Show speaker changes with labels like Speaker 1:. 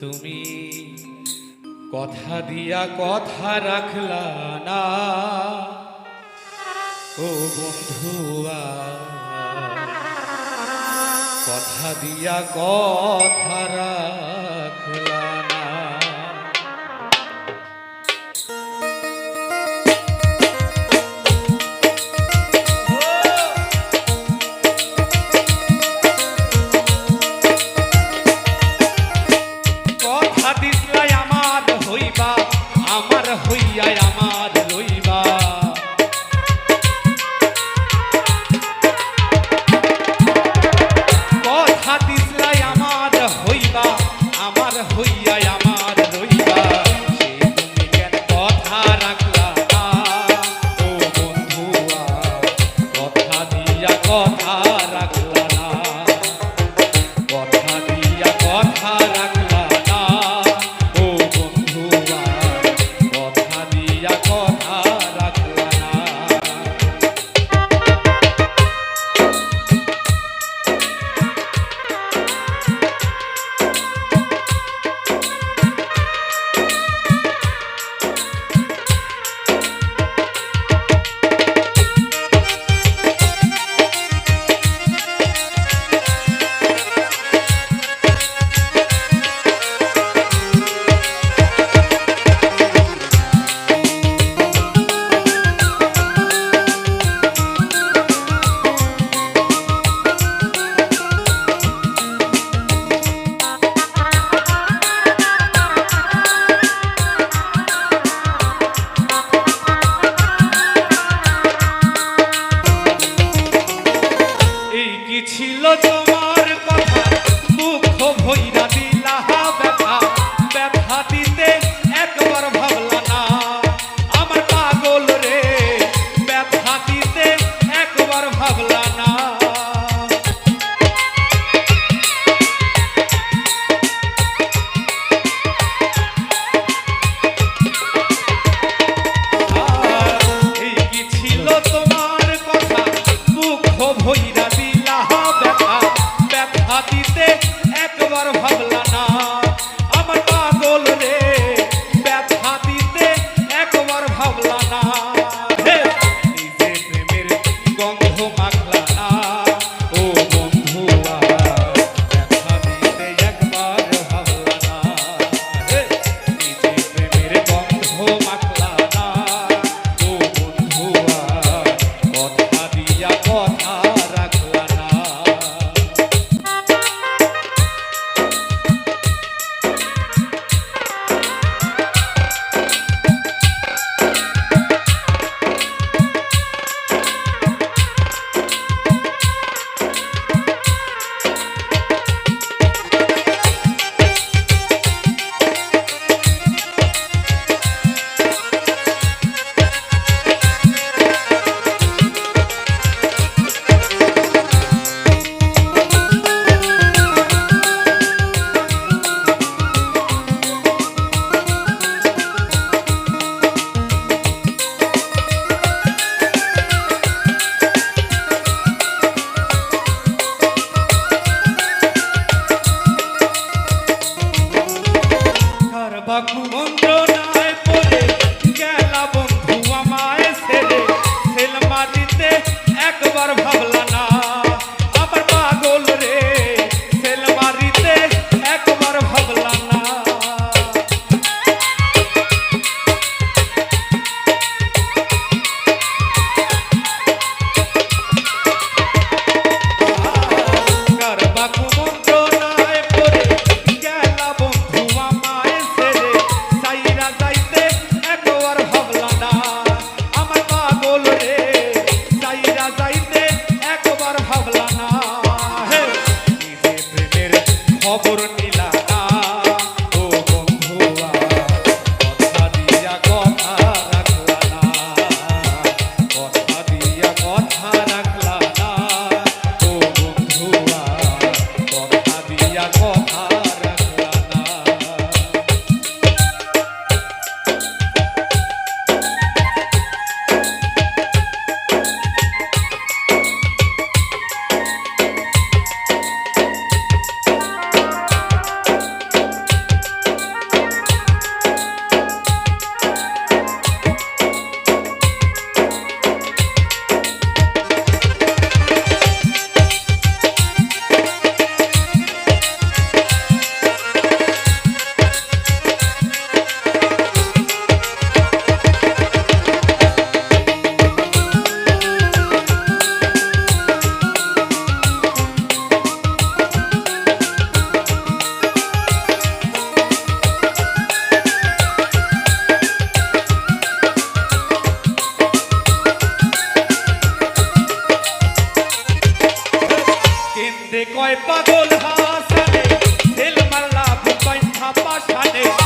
Speaker 1: তুমি কথা দিয়া কথা রাখলা না। ও বন্ধুয়া কথা দিয়া কথা পাগল রে যাইরা যাইতে একবার ভাবলা না। নিজে প্রেমের খবর I Saturday.